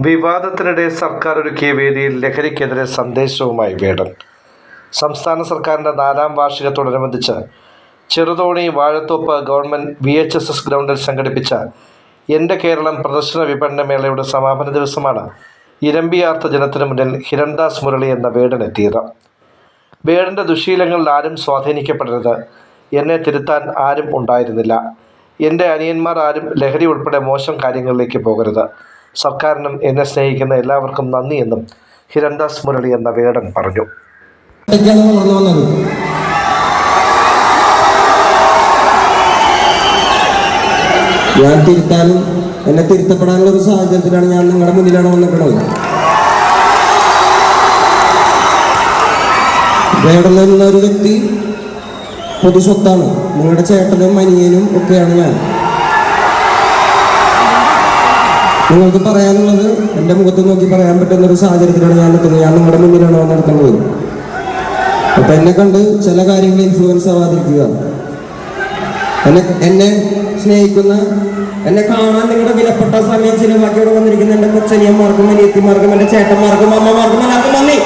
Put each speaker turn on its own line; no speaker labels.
വിവാദത്തിനിടെ സർക്കാർ ഒരുക്കിയ വേദിയിൽ ലഹരിക്കെതിരെ സന്ദേശവുമായി വേടൻ. സംസ്ഥാന സർക്കാരിന്റെ നാലാം വാർഷികത്തോടനുബന്ധിച്ച് Cheruthoni Vazhathoppu government V H S S ഗ്രൗണ്ടിൽ സംഘടിപ്പിച്ച എന്റെ കേരളം പ്രദർശന വിപണന മേളയുടെ സമാപന ദിവസമാണ് ഇരമ്പിയാർത്ത ജനത്തിനു മുന്നിൽ ഹിരൺദാസ് മുരളി എന്ന വേടൻ എത്തിയത്. വേടന്റെ ദുശീലങ്ങളിൽ ആരും സ്വാധീനിക്കപ്പെടരുത്. എന്നെ തിരുത്താൻ ആരും ഉണ്ടായിരുന്നില്ല. എന്റെ അനിയന്മാർ ആരും ലഹരി ഉൾപ്പെടെ മോശം കാര്യങ്ങളിലേക്ക് പോകരുത്. സർക്കാരിനും എന്നെ സ്നേഹിക്കുന്ന എല്ലാവർക്കും നന്ദിയെന്നും ഹിരൺദാസ് മുരളി എന്ന വേടൻ പറഞ്ഞു.
ഞാൻ തിരുത്താനും എന്നെ തിരുത്തപ്പെടാനുള്ള ഒരു സാഹചര്യത്തിലാണ് ഞാൻ നിങ്ങളുടെ മുന്നിലാണ് വന്നിട്ടുള്ളത്. എന്ന ഒരു വ്യക്തി പൊതു സ്വത്താണ്. നിങ്ങളുടെ ചേട്ടനും അനിയനും ഒക്കെയാണ് ഞാൻ. നിങ്ങൾക്ക് പറയാനുള്ളത് എന്റെ മുഖത്ത് നോക്കി പറയാൻ പറ്റുന്ന ഒരു സാഹചര്യത്തിലാണ് ഞാൻ നിൽക്കുന്നത്. ഞാൻ നിങ്ങളുടെ മുന്നിലാണ് നടത്തുന്നത് അപ്പൊ എന്നെ കണ്ട് ചില കാര്യങ്ങൾ ഇൻഫ്ലുവൻസ് ആവാതിരിക്കുക. എന്നെ എന്നെ സ്നേഹിക്കുന്ന എന്നെ കാണാൻ നിങ്ങളുടെ വിലപ്പെട്ട സമയം ചിലവാക്കി ഇവിടെ വന്നിരിക്കുന്ന എന്റെ കൊച്ചനിയന്മാർക്കും അനിയത്തിമാർക്കും എന്റെ ചേട്ടന്മാർക്കും അമ്മമാർക്കും എല്ലാവർക്കും നന്ദി.